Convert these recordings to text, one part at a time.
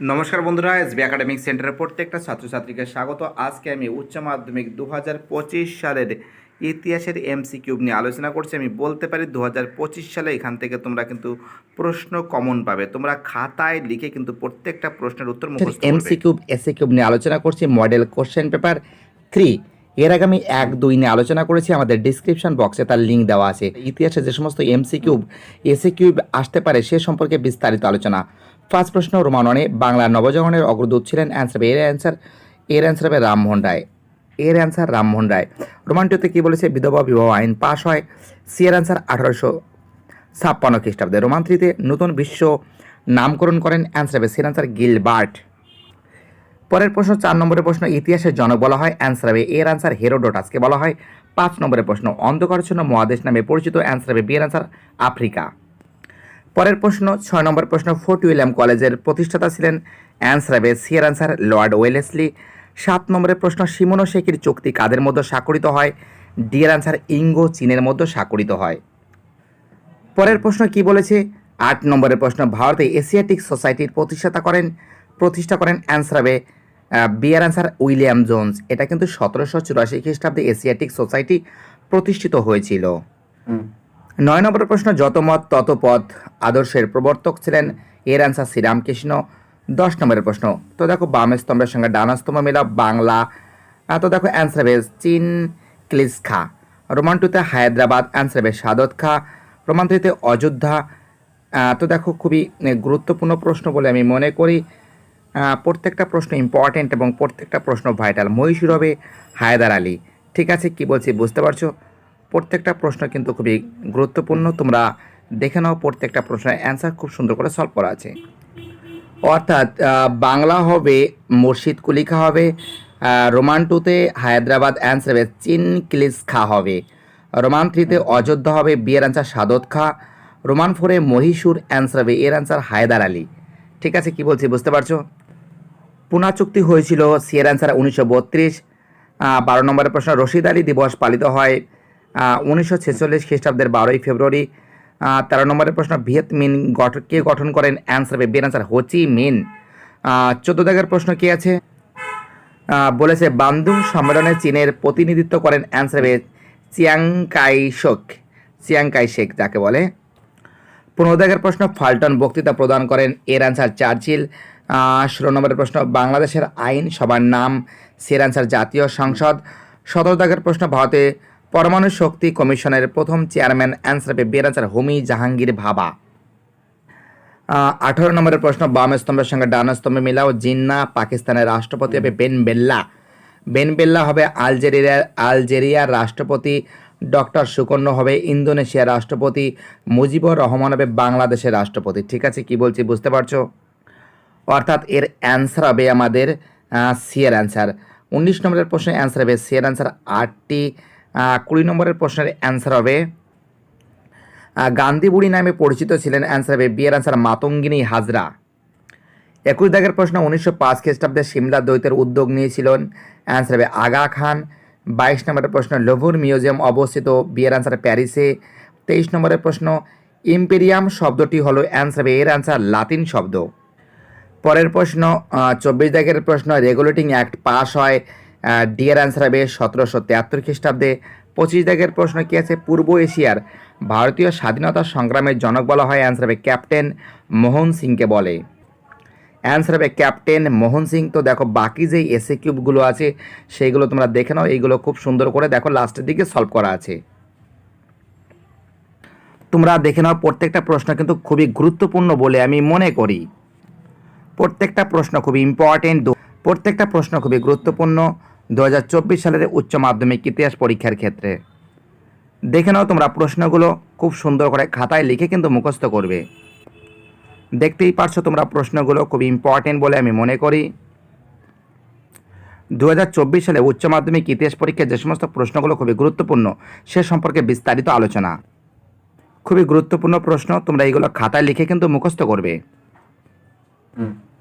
নমস্কার বন্ধুরা SB academic সেন্টারের প্রত্যেকটা ছাত্রছাত্রীকে স্বাগত। আজকে আমি উচ্চ মাধ্যমিক দু হাজার পঁচিশ সালের ইতিহাসের এমসি কিউব নিয়ে আলোচনা করছি। আমি বলতে পারি দু হাজার পঁচিশ সালে এখান থেকে তোমরা কিন্তু প্রশ্ন কমন পাবে। তোমরা খাতায় লিখে কিন্তু প্রত্যেকটা প্রশ্নের উত্তর এমসি কিউব এসি কিউব নিয়ে আলোচনা করছি মডেল কোশ্চেন পেপার থ্রি এর আগে আমি এক দুই নিয়ে আলোচনা করেছি, আমাদের ডিসক্রিপশন বক্সে তার লিঙ্ক দেওয়া আছে। ইতিহাসে যে সমস্ত এমসি কিউব এসি কিউব আসতে পারে সে সম্পর্কে বিস্তারিত আলোচনা। ফার্স্ট প্রশ্ন রোমাননে বাংলা নবজাগরণের অগ্রদূত ছিলেন অ্যান্সার এর অ্যান্সার এর অ্যান্সার হবে রামমোহন রায়। এর অ্যান্সার রামমোহন রায়। রোমান্টিতে কী বলেছে? বিধবা বিবাহ আইন পাশ হয়। সি এর অ্যান্সার আঠারোশো ছাপ্পান্ন খ্রিস্টাব্দে। রোমান থ্রিতে নতুন বিশ্ব নামকরণ করেন, অ্যান্সার হবে সির অ্যান্সার গিলবার্ট। পরের প্রশ্ন, চার নম্বরের প্রশ্ন, ইতিহাসের জনক বলা হয়। অ্যান্সার হবে এর অ্যান্সার হেরোডোটাসকে বলা হয়। পাঁচ নম্বরের প্রশ্ন, অন্ধকারচ্ছন্ন মহাদেশ নামে পরিচিত। অ্যান্সার হবে বি এর অ্যান্সার আফ্রিকা। পরের প্রশ্ন, ছয় নম্বর প্রশ্ন, ফোর্ট উইলিয়াম কলেজের প্রতিষ্ঠাতা ছিলেন অ্যান্সার হবে সি এর অ্যান্সার লর্ড ওয়েলেসলি। সাত নম্বরের প্রশ্ন সিমোনো শেখির চুক্তি কাদের মধ্যে স্বাক্ষরিত হয়? ডি এর অ্যান্সার, ইঙ্গো চীনের মধ্যে স্বাক্ষরিত হয়। পরের প্রশ্ন কি বলেছে? আট নম্বরের প্রশ্ন, ভারতে এশিয়াটিক সোসাইটির প্রতিষ্ঠাতা করেন, প্রতিষ্ঠা করেন অ্যান্সার হবে বিয়ার অ্যান্সার উইলিয়াম জোন্স। এটা কিন্তু সতেরোশো চুরাশি খ্রিস্টাব্দে এশিয়াটিক সোসাইটি প্রতিষ্ঠিত হয়েছিল। নয় নম্বর প্রশ্ন, যত মত, তত পথ আদর্শের প্রবর্তক ছিলেন এর অ্যান্সার শ্রীরামকৃষ্ণ দশ নম্বরের প্রশ্ন, তো দেখো বাম স্তম্ভের সঙ্গে ডান স্তম্ভ মিলা বাংলা। তো দেখো অ্যান্সার হবে চীন ক্লিস খা রোমান টুতে হায়দ্রাবাদ অ্যান্সার হবে সাদত খা রোমান থ্রিতে অযোধ্যা তো দেখো খুবই গুরুত্বপূর্ণ প্রশ্ন বলে আমি মনে করি। প্রত্যেকটা প্রশ্ন ইম্পর্টেন্ট এবং প্রত্যেকটা প্রশ্ন ভাইটাল মহীশূর হবে হায়দার আলী। ঠিক আছে, কি বলছি বুঝতে পারছ? প্রত্যেকটা প্রশ্ন কিন্তু খুবই গুরুত্বপূর্ণ। তোমরা দেখে নাও প্রত্যেকটা প্রশ্নের অ্যান্সার খুব সুন্দর করে সলভ করা আছে। অর্থাৎ বাংলা হবে মুর্শিদ কুলিখা হবে রোমান টুতে হায়দ্রাবাদ অ্যান্সার হবে চিন ক্লিস খা হবে। রোমান থ্রিতে অযোধ্যা হবে বিয়ের অ্যান্সার সাদত খা। রোমান ফোরে মহীশূর অ্যান্সার হবে এর অ্যান্সার হায়দার আলী। ঠিক আছে, কি বলছি বুঝতে পারছ? পুনা চুক্তি হয়েছিল সিয়ের অ্যান্সার উনিশশো বত্রিশ। বারো নম্বরের প্রশ্ন, রশিদ আলী দিবস পালিত হয় উনিশশো ছেচল্লিশ খ্রিস্টাব্দের বারোই ফেব্রুয়ারি তেরো নম্বরের প্রশ্ন, ভিয়েত মিন গঠন কে গঠন করেন? অ্যান্সার হবে বের অ্যান্সার হোচি মিন। চোদ্দ দাগের প্রশ্ন কি আছে? বলেছে বান্দুং সম্মেলনে চীনের প্রতিনিধিত্ব করেন। অ্যান্সার হবে চিয়াংকাই শোক, চিয়াংকাই শেখ যাকে বলে। পনেরো দাগের প্রশ্ন, ফাল্টন বক্তৃতা প্রদান করেন। এর অ্যান্সার চার্চিল। ষোলো নম্বরের প্রশ্ন, বাংলাদেশের আইন সবার নাম, সের অ্যান্সার জাতীয় সংসদ। সতেরো দাগের প্রশ্ন, ভারতে পরমাণু শক্তি কমিশনের প্রথম চেয়ারম্যান অ্যান্সার হবে বের অ্যান্সার হোমি জাহাঙ্গীর ভাবা। আঠারো নম্বরের প্রশ্ন বাম স্তম্ভের সঙ্গে ডান স্তম্ভে মিলাও, জিন্না পাকিস্তানের রাষ্ট্রপতি হবে বেন বেল্লা। বেন বেল্লা হবে আলজেরিয়ার আলজেরিয়ার রাষ্ট্রপতি, ডক্টর সুকন্য হবে ইন্দোনেশিয়ার রাষ্ট্রপতি, মুজিবুর রহমান হবে বাংলাদেশের রাষ্ট্রপতি। ঠিক আছে, কি বলছি বুঝতে পারছ? অর্থাৎ এর অ্যান্সার হবে আমাদের সিয়ের অ্যান্সার। উনিশ নম্বরের প্রশ্নের অ্যান্সার হবে সিয়ের অ্যান্সার আটটি কুড়ি নম্বরের প্রশ্নের অ্যান্সার হবে গান্ধী বুড়ি নামে পরিচিত ছিলেন, অ্যান্সার হবে বিয়ের অ্যান্সার মাতঙ্গিনী হাজরা। একুশ দাগের প্রশ্ন, উনিশশো পাঁচ খ্রিস্টাব্দে সিমলা দ্বৈতের উদ্যোগ নিয়েছিলেন, অ্যান্সার হবে আগা খান। বাইশ নম্বরের প্রশ্ন, লভুর মিউজিয়াম অবস্থিত, বিয়ের অ্যান্সার প্যারিসে। তেইশ নম্বরের প্রশ্ন, ইম্পেরিয়াম শব্দটি হলো, অ্যান্সার হবে এর অ্যান্সার লাতিন শব্দ। পরের প্রশ্ন চব্বিশ দাগের প্রশ্ন, রেগুলেটিং অ্যাক্ট পাস হয় ডিয়ার অ্যান্সার হবে সতেরোশো তেয়াত্তর খ্রিস্টাব্দে। পঁচিশ দাগের প্রশ্ন কি আছে? পূর্ব এশিয়ার ভারতীয় স্বাধীনতা সংগ্রামের জনক বলা হয় অ্যান্সার হবে ক্যাপ্টেন মোহন সিংকে বলে। অ্যান্সার হবে ক্যাপ্টেন মোহন সিং। তো দেখো, বাকি যেই এসে কিউবগুলো আছে, সেইগুলো তোমরা দেখে নাও, এইগুলো খুব সুন্দর করে দেখো লাস্টের দিকে সলভ করা আছে। তোমরা দেখে নাও, প্রত্যেকটা প্রশ্ন কিন্তু খুবই গুরুত্বপূর্ণ বলে আমি মনে করি। প্রত্যেকটা প্রশ্ন খুবই ইম্পর্টেন্ট প্রত্যেকটা প্রশ্ন খুবই গুরুত্বপূর্ণ। দু হাজার চব্বিশ সালের উচ্চ মাধ্যমিক ইতিহাস পরীক্ষার ক্ষেত্রে। দেখে নাও তোমরা প্রশ্নগুলো, খুব সুন্দর করে খাতায় লিখে কিন্তু মুখস্থ করবে। দেখতেই পারছ তোমরা প্রশ্নগুলো খুব ইম্পর্টেন্ট বলে আমি মনে করি। দু হাজার চব্বিশ সালে উচ্চ মাধ্যমিক ইতিহাস পরীক্ষায় যে সমস্ত প্রশ্নগুলো খুবই গুরুত্বপূর্ণ, সে সম্পর্কে বিস্তারিত আলোচনা। খুবই গুরুত্বপূর্ণ প্রশ্ন, তোমরা এইগুলো খাতায় লিখে কিন্তু মুখস্থ করবে।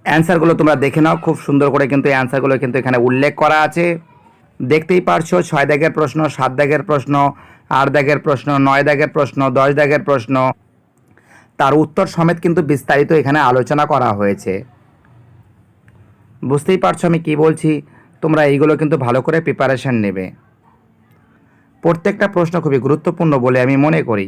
অ্যান্সারগুলো তোমরা দেখে নাও। খুব সুন্দর করে কিন্তু অ্যান্সারগুলো কিন্তু এখানে উল্লেখ করা আছে। দেখতেই পারছ, ছয় দাগের প্রশ্ন, সাত দাগের প্রশ্ন, আট দাগের প্রশ্ন, নয় দাগের প্রশ্ন, দশ দাগের প্রশ্ন। তার উত্তর সমেত কিন্তু বিস্তারিত এখানে আলোচনা করা হয়েছে। বুঝতেই পারছ আমি কি বলছি? তোমরা এইগুলো কিন্তু ভালো করে প্রিপারেশান নেবে। প্রত্যেকটা প্রশ্ন খুবই গুরুত্বপূর্ণ বলে আমি মনে করি।